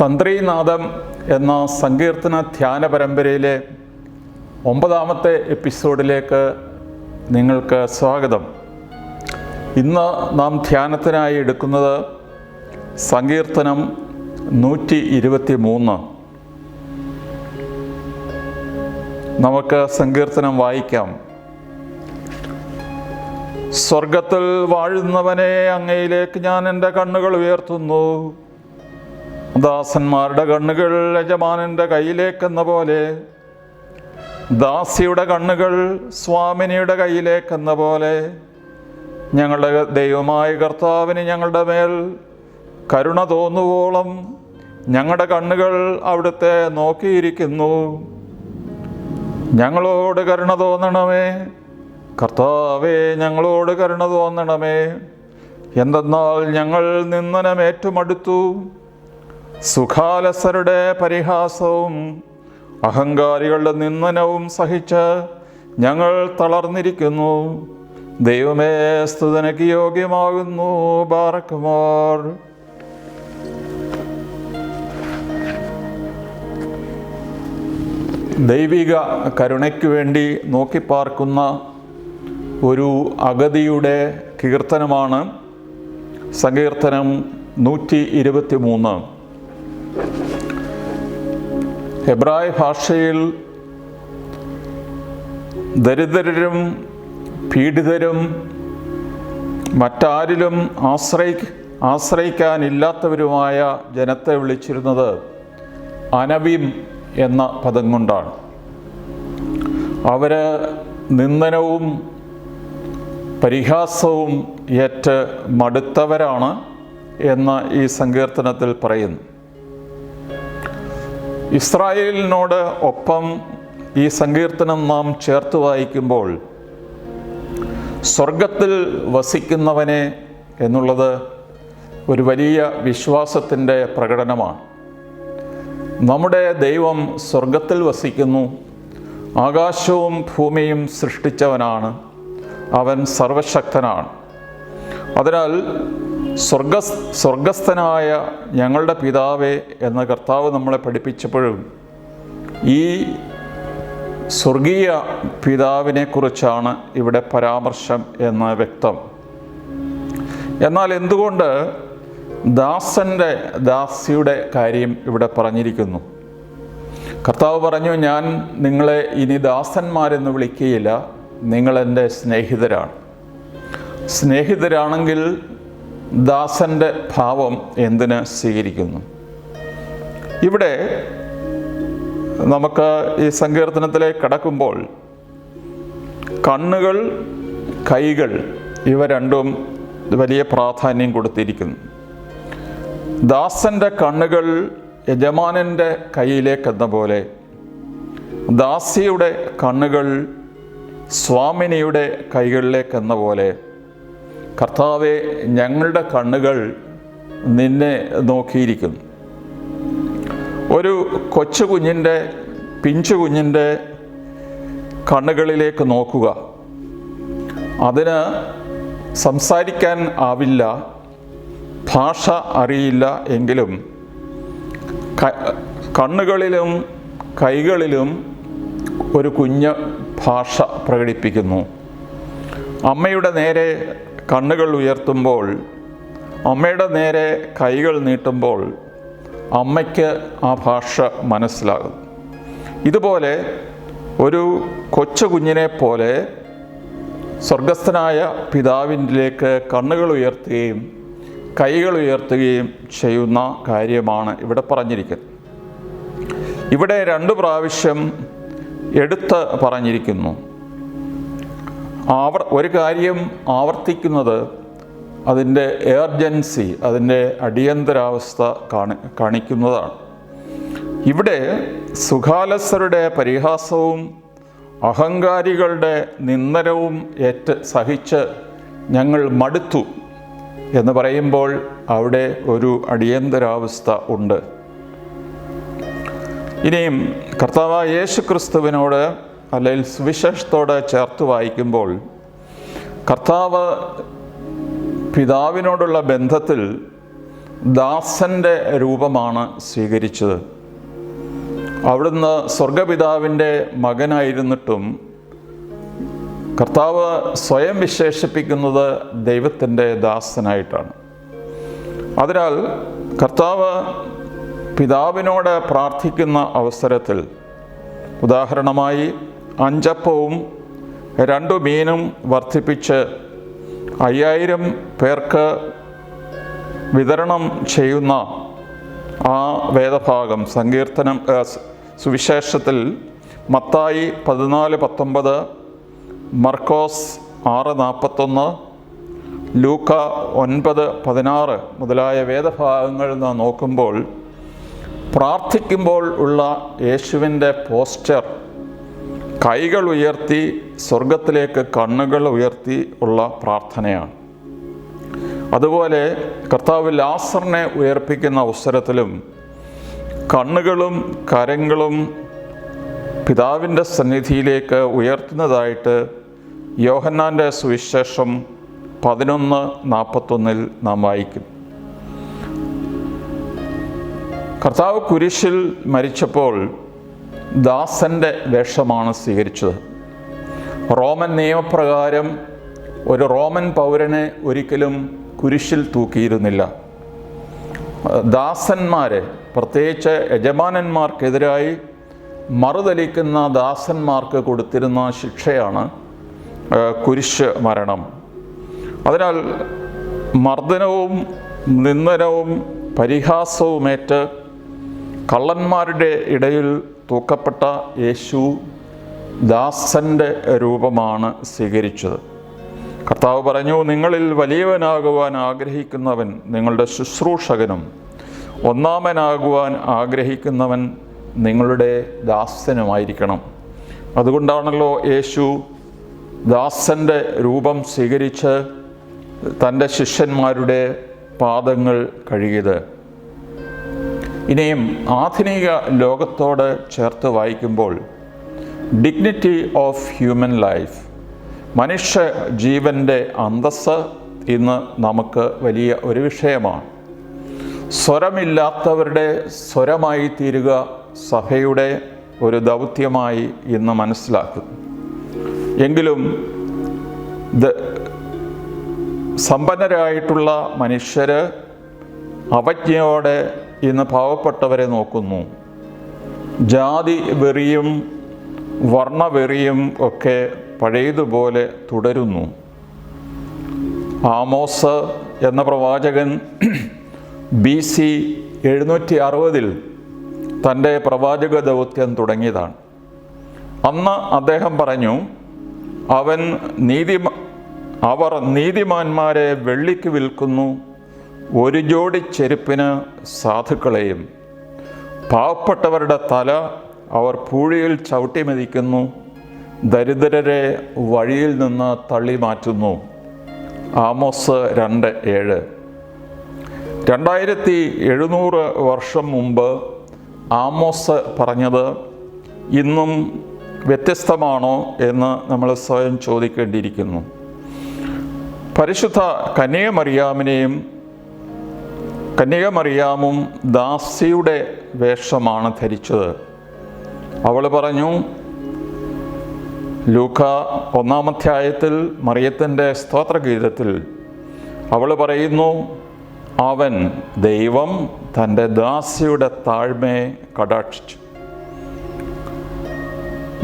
തന്ത്രീനാദം എന്ന സങ്കീർത്തന ധ്യാന പരമ്പരയിലെ ഒമ്പതാമത്തെ എപ്പിസോഡിലേക്ക് നിങ്ങൾക്ക് സ്വാഗതം. ഇന്ന് നാം ധ്യാനത്തിനായി എടുക്കുന്നത് സങ്കീർത്തനം നൂറ്റി ഇരുപത്തി മൂന്ന് നമുക്ക് സങ്കീർത്തനം വായിക്കാം. സ്വർഗത്തിൽ വാഴുന്നവനെ അങ്ങയിലേക്ക് ഞാൻ എന്റെ കണ്ണുകൾ ഉയർത്തുന്നു. ദാസന്മാരുടെ കണ്ണുകൾ യജമാനന്റെ കയ്യിലേക്കെന്ന പോലെ ദാസിയുടെ കണ്ണുകൾ സ്വാമിനിയുടെ കയ്യിലേക്കെന്ന പോലെ ഞങ്ങളുടെ ദൈവമായ കർത്താവിന് ഞങ്ങളുടെ മേൽ കരുണ തോന്നുവോളം ഞങ്ങളുടെ കണ്ണുകൾ അവിടുത്തെ നോക്കിയിരിക്കുന്നു. ഞങ്ങളോട് കരുണ തോന്നണമേ. കർത്താവേ ഞങ്ങളോട് കരുണ തോന്നണമേ. എന്തെന്നാൽ ഞങ്ങൾ നിന്ദനമേറ്റുമടുത്തു സുഖാലസരുടെ പരിഹാസവും അഹങ്കാരികളുടെ നിന്ദനവും സഹിച്ച് ഞങ്ങൾ തളർന്നിരിക്കുന്നു. ദൈവമേ സ്തുതനയ്ക്ക് യോഗ്യമാകുന്നു ബാറക്കുമാർ ദൈവിക കരുണയ്ക്ക് വേണ്ടി നോക്കിപ്പാർക്കുന്ന ഒരു അഗതിയുടെ കീർത്തനമാണ് സങ്കീർത്തനം നൂറ്റി ഇരുപത്തി മൂന്ന് ഹെബ്രായ ഭാഷയിൽ ദരിദ്രരും പീഡിതരും മറ്റാരിലും ആശ്രയി ആശ്രയിക്കാനില്ലാത്തവരുമായ ജനത്തെ വിളിച്ചിരുന്നത് അനവിം എന്ന പദം കൊണ്ടാണ്. അവർ നിന്ദനവും പരിഹാസവും ഏറ്റ് മടുത്തവരാണ് എന്ന് ഈ സങ്കീർത്തനത്തിൽ പറയുന്നു. ഇസ്രായേലിനോട് ഒപ്പം ഈ സങ്കീർത്തനം നാം ചേർത്ത് വായിക്കുമ്പോൾ സ്വർഗത്തിൽ വസിക്കുന്നവനെ എന്നുള്ളത് ഒരു വലിയ വിശ്വാസത്തിന്റെ പ്രകടനമാണ്. നമ്മുടെ ദൈവം സ്വർഗത്തിൽ വസിക്കുന്നു. ആകാശവും ഭൂമിയും സൃഷ്ടിച്ചവനാണ്. അവൻ സർവശക്തനാണ്. അതിനാൽ സ്വർഗ സ്വർഗസ്ഥനായ ഞങ്ങളുടെ പിതാവേ എന്ന കർത്താവ് നമ്മളെ പഠിപ്പിച്ചപ്പോഴും ഈ സ്വർഗീയ പിതാവിനെ കുറിച്ചാണ് ഇവിടെ പരാമർശം എന്ന് വ്യക്തം. എന്നാൽ എന്തുകൊണ്ട് ദാസന്റെ ദാസിയുടെ കാര്യം ഇവിടെ പറഞ്ഞിരിക്കുന്നു? കർത്താവ് പറഞ്ഞു ഞാൻ നിങ്ങളെ ഇനി ദാസന്മാരെന്ന് വിളിക്കുകയില്ല നിങ്ങളെന്റെ സ്നേഹിതരാണ്. സ്നേഹിതരാണെങ്കിൽ ദാസന്റെ ഭാവം എന്തിന് സ്വീകരിക്കുന്നു? ഇവിടെ നമുക്ക് ഈ സങ്കീർത്തനത്തിലേക്ക് കടക്കുമ്പോൾ കണ്ണുകൾ കൈകൾ ഇവ രണ്ടും വലിയ പ്രാധാന്യം കൊടുത്തിരിക്കുന്നു. ദാസന്റെ കണ്ണുകൾ യജമാനന്റെ കയ്യിലേക്കെന്ന പോലെ ദാസിയുടെ കണ്ണുകൾ സ്വാമിനിയുടെ കൈകളിലേക്കെന്ന പോലെ കർത്താവെ ഞങ്ങളുടെ കണ്ണുകൾ നിന്നെ നോക്കിയിരിക്കുന്നു. ഒരു കൊച്ചു കുഞ്ഞിന്റെ പിഞ്ചു കുഞ്ഞിന്റെ കണ്ണുകളിലേക്ക് നോക്കുക. അതിന് സംസാരിക്കാൻ ആവില്ല ഭാഷ അറിയില്ല എങ്കിലും കണ്ണുകളിലും കൈകളിലും ഒരു കുഞ്ഞ് ഭാഷ പ്രകടിപ്പിക്കുന്നു. അമ്മയുടെ നേരെ കണ്ണുകൾ ഉയർത്തുമ്പോൾ അമ്മയുടെ നേരെ കൈകൾ നീട്ടുമ്പോൾ അമ്മയ്ക്ക് ആ ഭാഷ മനസ്സിലാകും. ഇതുപോലെ ഒരു കൊച്ചു കുഞ്ഞിനെ പോലെ സ്വർഗസ്ഥനായ പിതാവിന്റെലേക്ക് കണ്ണുകൾ ഉയർത്തുകയും കൈകൾ ഉയർത്തുകയും ചെയ്യുന്ന കാര്യമാണ് ഇവിടെ പറഞ്ഞിരിക്കുന്നത്. ഇവിടെ രണ്ട് പ്രാവശ്യം എടുത്ത് പറഞ്ഞിരിക്കുന്നു. ആവർ ഒരു കാര്യം ആവർത്തിക്കുന്നത് അതിന്റെ ഏർജൻസി അതിന്റെ അടിയന്തരാവസ്ഥ കാണി കാണിക്കുന്നതാണ്. ഇവിടെ സുഖാലസരുടെ പരിഹാസവും അഹങ്കാരികളുടെ നിന്ദനവും ഏറ്റ് സഹിച്ച് ഞങ്ങൾ മടുത്തു എന്ന് പറയുമ്പോൾ അവിടെ ഒരു അടിയന്തരാവസ്ഥ ഉണ്ട്. ഇനിയും കർത്താവ് യേശു ക്രിസ്തുവിനോട് അല്ലെങ്കിൽ സുവിശേഷത്തോട് ചേർത്ത് വായിക്കുമ്പോൾ കർത്താവ് പിതാവിനോടുള്ള ബന്ധത്തിൽ ദാസന്റെ രൂപമാണ് സ്വീകരിച്ചത്. അവിടുന്ന് സ്വർഗപിതാവിന്റെ മകനായിരുന്നിട്ടും കർത്താവ് സ്വയം വിശേഷിപ്പിക്കുന്നത് ദൈവത്തിന്റെ ദാസനായിട്ടാണ്. അതിനാൽ കർത്താവ് പിതാവിനോട് പ്രാർത്ഥിക്കുന്ന അവസരത്തിൽ ഉദാഹരണമായി അഞ്ചപ്പവും രണ്ടു മീനും വർദ്ധിപ്പിച്ച് അയ്യായിരം പേർക്ക് വിതരണം ചെയ്യുന്ന ആ വേദഭാഗം സങ്കീർത്തനം സുവിശേഷത്തിൽ മത്തായി പതിനാല് പത്തൊമ്പത് മർക്കോസ് ആറ് നാൽപ്പത്തൊന്ന് ലൂക്ക ഒൻപത് പതിനാറ് മുതലായ വേദഭാഗങ്ങൾ നാം നോക്കുമ്പോൾ പ്രാർത്ഥിക്കുമ്പോൾ ഉള്ള യേശുവിന്റെ പോസ്റ്റർ കൈകൾ ഉയർത്തി സ്വർഗത്തിലേക്ക് കണ്ണുകൾ ഉയർത്തി ഉള്ള പ്രാർത്ഥനയാണ്. അതുപോലെ കർത്താവ് ലാസറിനെ ഉയർപ്പിക്കുന്ന അവസരത്തിലും കണ്ണുകളും കരങ്ങളും പിതാവിന്റെ സന്നിധിയിലേക്ക് ഉയർത്തുന്നതായിട്ട് യോഹന്നാന്റെ സുവിശേഷം പതിനൊന്ന് നാൽപ്പത്തൊന്നിൽ നാം വായിക്കും. കർത്താവ് കുരിശിൽ മരിച്ചപ്പോൾ ദാസന്റെ വേഷമാണ് സ്വീകരിച്ചത്. റോമൻ നിയമപ്രകാരം ഒരു റോമൻ പൗരനെ ഒരിക്കലും കുരിശിൽ തൂക്കിയിരുന്നില്ല. ദാസന്മാരെ പ്രത്യേകിച്ച് യജമാനന്മാർക്കെതിരായി മറുതലിക്കുന്ന ദാസന്മാർക്ക് കൊടുത്തിരുന്ന ശിക്ഷയാണ് കുരിശ് മരണം. അതിനാൽ മർദ്ദനവും നിന്ദനവും പരിഹാസവുമേറ്റ് കള്ളന്മാരുടെ ഇടയിൽ തൂക്കപ്പെട്ട യേശു ദാസന്റെ രൂപമാണ് സ്വീകരിച്ചത്. കർത്താവ് പറഞ്ഞു നിങ്ങളിൽ വലിയവനാകുവാൻ ആഗ്രഹിക്കുന്നവൻ നിങ്ങളുടെ ശുശ്രൂഷകനും ഒന്നാമനാകുവാൻ ആഗ്രഹിക്കുന്നവൻ നിങ്ങളുടെ ദാസനുമായിരിക്കണം. അതുകൊണ്ടാണല്ലോ യേശു ദാസന്റെ രൂപം സ്വീകരിച്ച് തന്റെ ശിഷ്യന്മാരുടെ പാദങ്ങൾ കഴുകിയത്. ഇനിയും ആധുനിക ലോകത്തോട് ചേർത്ത് വായിക്കുമ്പോൾ ഡിഗ്നിറ്റി ഓഫ് ഹ്യൂമൻ ലൈഫ് മനുഷ്യ ജീവന്റെ അന്തസ്സ് ഇന്ന് നമുക്ക് വലിയ ഒരു വിഷയമാണ്. സ്വരമില്ലാത്തവരുടെ സ്വരമായി തീരുക സഭയുടെ ഒരു ദൗത്യമായി ഇന്ന് മനസ്സിലാക്കും. എങ്കിലും സമ്പന്നരായിട്ടുള്ള മനുഷ്യർ അവജ്ഞയോടെ ഇന്ന് പാവപ്പെട്ടവരെ നോക്കുന്നു. ജാതി വെറിയും വർണവെറിയും ഒക്കെ പഴയതുപോലെ തുടരുന്നു. ആമോസ് എന്ന പ്രവാചകൻ ബി സി എഴുന്നൂറ്റി അറുപതിൽ തന്റെ പ്രവാചക ദൗത്യം തുടങ്ങിയതാണ്. അന്ന് അദ്ദേഹം പറഞ്ഞു അവൻ നീതി അവർ നീതിമാന്മാരെ വെള്ളിക്ക് വിൽക്കുന്നു ഒരു ജോഡി ചെരുപ്പിന് സാധുക്കളെയും പാവപ്പെട്ടവരുടെ തല അവർ പൂഴിയിൽ ചവിട്ടി മെതിക്കുന്നു ദരിദ്രരെ വഴിയിൽ നിന്ന് തള്ളി മാറ്റുന്നു. ആമോസ് രണ്ട് ഏഴ്. രണ്ടായിരത്തി എഴുന്നൂറ് വർഷം മുമ്പ് ആമോസ് പറഞ്ഞത് ഇന്നും വ്യത്യസ്തമാണോ എന്ന് നമ്മൾ സ്വയം ചോദിക്കേണ്ടിയിരിക്കുന്നു. പരിശുദ്ധ കന്യകമറിയാമിനെയും കന്യകമറിയാമും ദാസിയുടെ വേഷമാണ് ധരിച്ചത്. അവൾ പറഞ്ഞു ലൂക്ക ഒന്നാമധ്യായത്തിൽ മറിയത്തിന്റെ സ്തോത്രഗീതത്തിൽ അവൾ പറയുന്നു അവൻ ദൈവം തന്റെ ദാസിയുടെ താഴ്മയെ കടാക്ഷിച്ചു.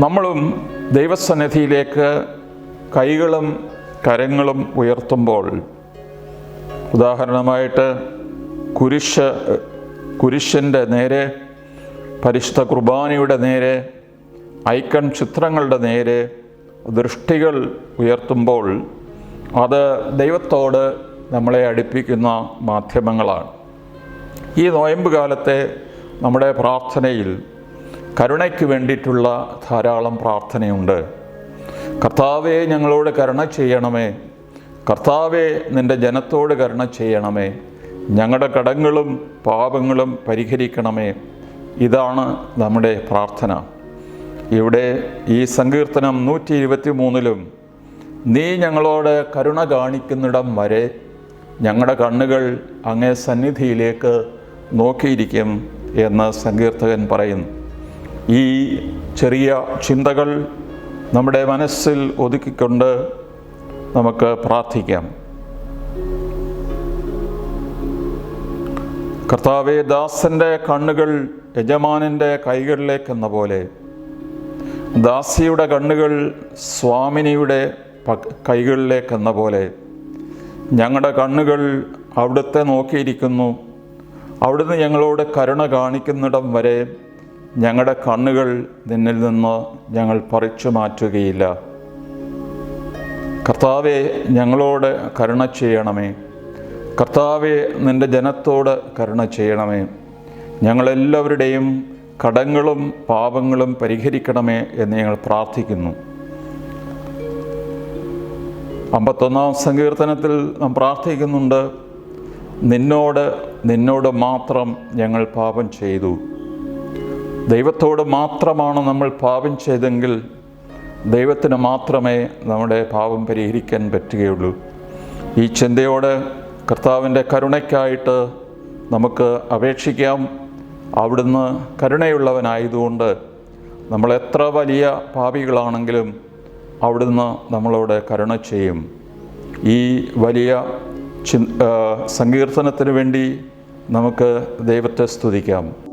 നമ്മളും ദൈവസന്നിധിയിലേക്ക് കൈകളും കരങ്ങളും ഉയർത്തുമ്പോൾ ഉദാഹരണമായിട്ട് കുരിശ് കുരിശിന്റെ നേരെ പരിശുദ്ധ കുർബാനയുടെ നേരെ ഐക്കൺ ചിത്രങ്ങളുടെ നേരെ ദൃഷ്ടികൾ ഉയർത്തുമ്പോൾ അത് ദൈവത്തോട് നമ്മളെ അടുപ്പിക്കുന്ന മാധ്യമങ്ങളാണ്. ഈ നോയമ്പ് കാലത്തെ നമ്മുടെ പ്രാർത്ഥനയിൽ കരുണയ്ക്ക് വേണ്ടിയിട്ടുള്ള ധാരാളം പ്രാർത്ഥനയുണ്ട്. കർത്താവെ ഞങ്ങളോട് കരുണ ചെയ്യണമേ. കർത്താവെ നിന്റെ ജനത്തോട് കരുണ ചെയ്യണമേ. ഞങ്ങളുടെ കടങ്ങളും പാപങ്ങളും പരിഹരിക്കണമേ. ഇതാണ് നമ്മുടെ പ്രാർത്ഥന. ഇവിടെ ഈ സങ്കീർത്തനം നൂറ്റി ഇരുപത്തി മൂന്നിലും നീ ഞങ്ങളോട് കരുണ കാണിക്കുന്നിടം വരെ ഞങ്ങളുടെ കണ്ണുകൾ അങ്ങേ സന്നിധിയിലേക്ക് നോക്കിയിരിക്കും എന്ന് സങ്കീർത്തകൻ പറയുന്നു. ഈ ചെറിയ ചിന്തകൾ നമ്മുടെ മനസ്സിൽ ഒതുക്കിക്കൊണ്ട് നമുക്ക് പ്രാർത്ഥിക്കാം. കർത്താവെ ദാസന്റെ കണ്ണുകൾ യജമാനന്റെ കൈകളിലേക്കെന്ന പോലെ ദാസിയുടെ കണ്ണുകൾ സ്വാമിനിയുടെ കൈകളിലേക്ക് കൈകളിലേക്കെന്ന പോലെ ഞങ്ങളുടെ കണ്ണുകൾ അവിടുത്തെ നോക്കിയിരിക്കുന്നു. അവിടുന്ന് ഞങ്ങളോട് കരുണ കാണിക്കുന്നിടം വരെ ഞങ്ങളുടെ കണ്ണുകൾ നിന്നിൽ നിന്ന് ഞങ്ങൾ പറിച്ചു മാറ്റുകയില്ല. കർത്താവെ ഞങ്ങളോട് കരുണ ചെയ്യണമേ. കർത്താവെ നിന്റെ ജനത്തോട് കരുണ ചെയ്യണമേ. ഞങ്ങളെല്ലാവരുടെയും കടങ്ങളും പാപങ്ങളും പരിഹരിക്കണമേ എന്ന് ഞങ്ങൾ പ്രാർത്ഥിക്കുന്നു. അമ്പത്തൊന്നാം സങ്കീർത്തനത്തിൽ നാം പ്രാർത്ഥിക്കുന്നുണ്ട് നിന്നോട് നിന്നോട് മാത്രം ഞങ്ങൾ പാപം ചെയ്തു. ദൈവത്തോട് മാത്രമാണ് നമ്മൾ പാപം ചെയ്തെങ്കിൽ ദൈവത്തിന് മാത്രമേ നമ്മുടെ പാപം പരിഹരിക്കാൻ പറ്റുകയുള്ളൂ. ഈ ചിന്തയോട് കർത്താവിന്റെ കരുണയ്ക്കായിട്ട് നമുക്ക് അപേക്ഷിക്കാം. അവിടുന്ന് കരുണയുള്ളവനായതുകൊണ്ട് നമ്മൾ എത്ര വലിയ പാപികളാണെങ്കിലും അവിടുന്ന് നമ്മളോട് കരുണ ചെയ്യും. ഈ വലിയ ചി സങ്കീർത്തനത്തിന് വേണ്ടി നമുക്ക് ദൈവത്തെ സ്തുതിക്കാം.